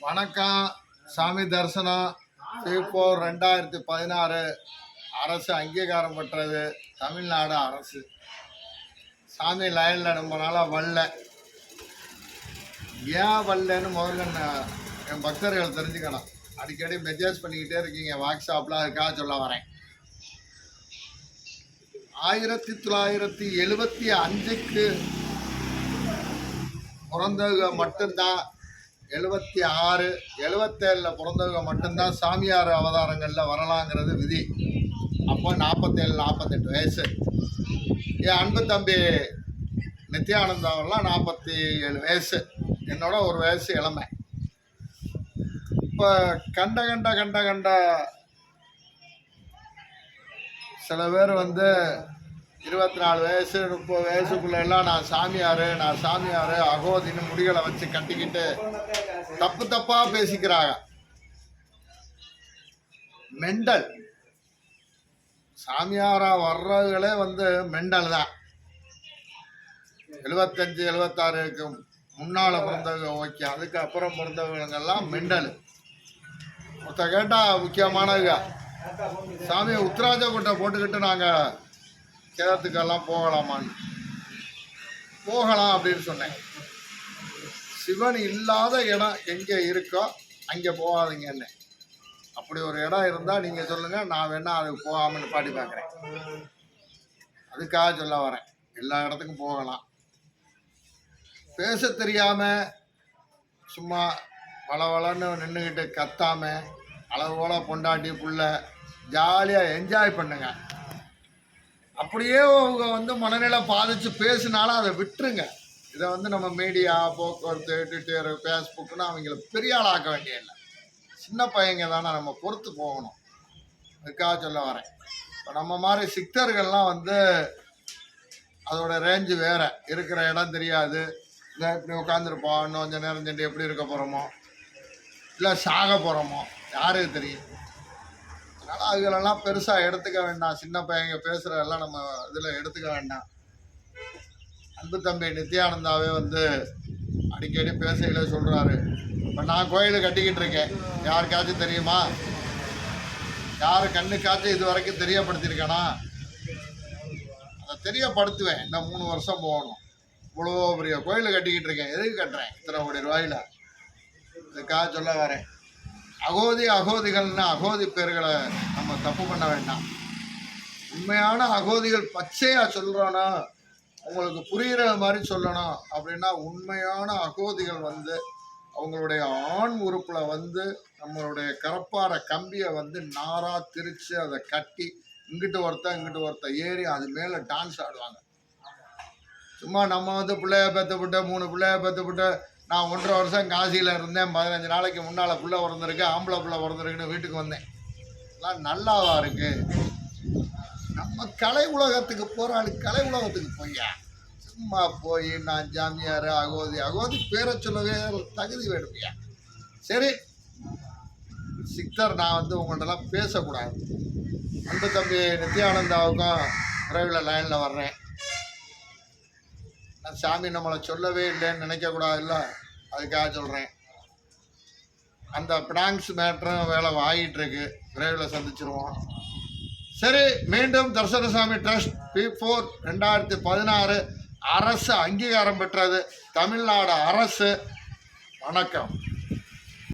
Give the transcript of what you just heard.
வணக்கம். சாமி தரிசனம். திருப்பூர் ரெண்டாயிரத்தி பதினாறு. அரசு அங்கீகாரம் பெற்றது தமிழ்நாடு அரசு. சாமி லைனில் ரொம்ப நாளாக வரல. ஏன் வரலன்னு முதல்ல நான் என் பக்தர்கள் தெரிஞ்சுக்கணும். அடிக்கடி மெசேஜ் பண்ணிக்கிட்டே இருக்கீங்க. வாட்ஸ்அப்பில் அதுக்காக சொல்ல வரேன். ஆயிரத்தி தொள்ளாயிரத்தி எழுபத்தி அஞ்சுக்கு பிறந்தவங்க மட்டும்தான் எழுபத்தி ஆறு எழுபத்தேழில் பிறந்தவங்க மட்டும்தான் சாமியார் அவதாரங்களில் வரலாங்கிறது விதி. அப்போ நாற்பத்தேழு நாற்பத்தெட்டு வயசு. என் அன்பு தம்பி நித்யானந்தாவெல்லாம் நாற்பத்தி ஏழு வயசு. என்னோட ஒரு வயசு இளமை. இப்போ கண்ட கண்ட கண்ட கண்ட சில பேர் வந்து இருபத்தி நாலு வயசு முப்பது வயசுக்குள்ள எல்லாம் நான் சாமியார் நான் சாமியார் அகோதின்னு முடிகளை வச்சு கட்டிக்கிட்டு தப்பு தப்பாக பேசிக்கிறாங்க. மெண்டல். சாமியாரா வர்றவங்களே வந்து மெண்டல் தான். எழுபத்தஞ்சு எழுபத்தாறுக்கு முன்னால் பிறந்தவங்க ஓகே அதுக்கப்புறம் பிறந்தவங்கெல்லாம் மெண்டல். மொத்த கேட்டால் முக்கியமானவங்க சாமி உத்தராஜ கொட்டை போட்டுக்கிட்டு நாங்கள் கிணத்துக்கெல்லாம் போகலாமான்னு போகலாம் அப்படின்னு சொன்னேன். சிவன் இல்லாத இடம் எங்கே இருக்கோ அங்கே போகாதீங்கன்னு அப்படி ஒரு இடம் இருந்தால் நீங்கள் சொல்லுங்கள் நான் வேணால் அதுக்கு போகாமல் பாட்டி பார்க்குறேன். அதுக்காக சொல்ல வரேன். எல்லா இடத்துக்கும் போகலாம். பேச தெரியாமல் சும்மா வளவளன்னு நின்றுக்கிட்டு கத்தாமல் அளவோல பொண்டாட்டி புள்ள ஜாலியாக என்ஜாய் பண்ணுங்கள் அப்படியே அவங்க வந்து மனநிலை பாதிச்சு பேசினாலும் அதை விட்டுருங்க. இதை வந்து நம்ம மீடியா போக்குவரத்து ட்விட்டர் ஃபேஸ்புக்குன்னு அவங்கள பெரிய ஆளாக்க வேண்டிய இல்லை சின்ன பையங்க தானே நம்ம பொறுத்து போகணும். அதுக்காக சொல்ல வரேன். இப்போ நம்ம மாதிரி சித்தர்கள்லாம் வந்து அதோட ரேஞ்சு வேற. இருக்கிற இடம் தெரியாது. இல்லை இப்படி உட்காந்துருப்போம் இன்னும் கொஞ்சம் நேரம் சென்று எப்படி இருக்க போகிறோமோ இல்லை சாக போகிறோமோ யாருக்கு தெரியும்? அதனால் அதுகளெல்லாம் பெருசாக எடுத்துக்க வேண்டாம். சின்ன பையங்க பேசுகிறதெல்லாம் நம்ம இதில் எடுத்துக்க வேண்டாம். அன்பு தம்பி நித்யானந்தாவே வந்து அடிக்கடி பேசையில சொல்கிறாரு இப்போ நான் கோயில் கட்டிக்கிட்டு இருக்கேன். யாருக்காச்சும் தெரியுமா? யார் கண்ணுக்காச்சும் இது வரைக்கும் தெரியப்படுத்தியிருக்கேனா? அதை தெரியப்படுத்துவேன். இன்னும் மூணு வருஷம் போகணும். இவ்வளோ பெரிய கோயில் கட்டிக்கிட்டு இருக்கேன். எதுக்கு கட்டுறேன்? இத்தனை கோடி ரூபாயில். இதுக்காக சொல்ல வரேன். அகோதி அகோதிகள்னா அகோதி பேர்களை நம்ம தப்பு பண்ண வேண்டாம். உண்மையான அகோதிகள் பச்சையாக சொல்கிறோன்னா உங்களுக்கு புரிகிற மாதிரி சொல்லணும் அப்படின்னா உண்மையான அகோதிகள் வந்து அவங்களுடைய ஆண் உறுப்பில் வந்து நம்மளுடைய கரப்பார கம்பியை வந்து நாராக திரித்து அதை கட்டி இங்கிட்டு ஒருத்த இங்கிட்டு ஒருத்தன் ஏறி அது மேலே டான்ஸ் ஆடுவாங்க. சும்மா நம்ம வந்து பிள்ளைய பெற்றுவிட்டு மூணு பிள்ளைய பெற்றுவிட்டு நான் ஒன்றரை வருஷம் காசியில் இருந்தேன். பதினஞ்சு நாளைக்கு முன்னால் புள்ள பிறந்திருக்கு ஆம்பளை புள்ள பிறந்திருக்குன்னு வீட்டுக்கு வந்தேன். எல்லாம் நல்லாவா இருக்கு? நம்ம கலை உலகத்துக்கு போராளி கலை உலகத்துக்கு போய்யா? சும்மா போய் நான் ஜாமியார் அகோதி அகோதி பேரை சொல்லவே தகுதி வேணுமையா? சரி. சித்தர் நான் வந்து உங்கள்கிட்டலாம் பேசக்கூடாது. அன்பு தம்பி நித்யானந்தாவுக்கும் விரைவில் லைனில் வர்றேன். நான் சாமி நம்மளை சொல்லவே இல்லைன்னு நினைக்கக்கூடாதுல்ல? அதுக்காக சொல்கிறேன் அந்த பிராங்க்ஸ் மேட்ரும் வேலை ஆகிட்டு விரைவில் சந்திச்சிருவோம். சரி மீண்டும் தர்சனசாமி ட்ரஸ்ட் பி ஃபோர் ரெண்டாயிரத்தி பதினாறு அரசு அங்கீகாரம் பெற்றது. தமிழ்நாடு அரசு. வணக்கம்.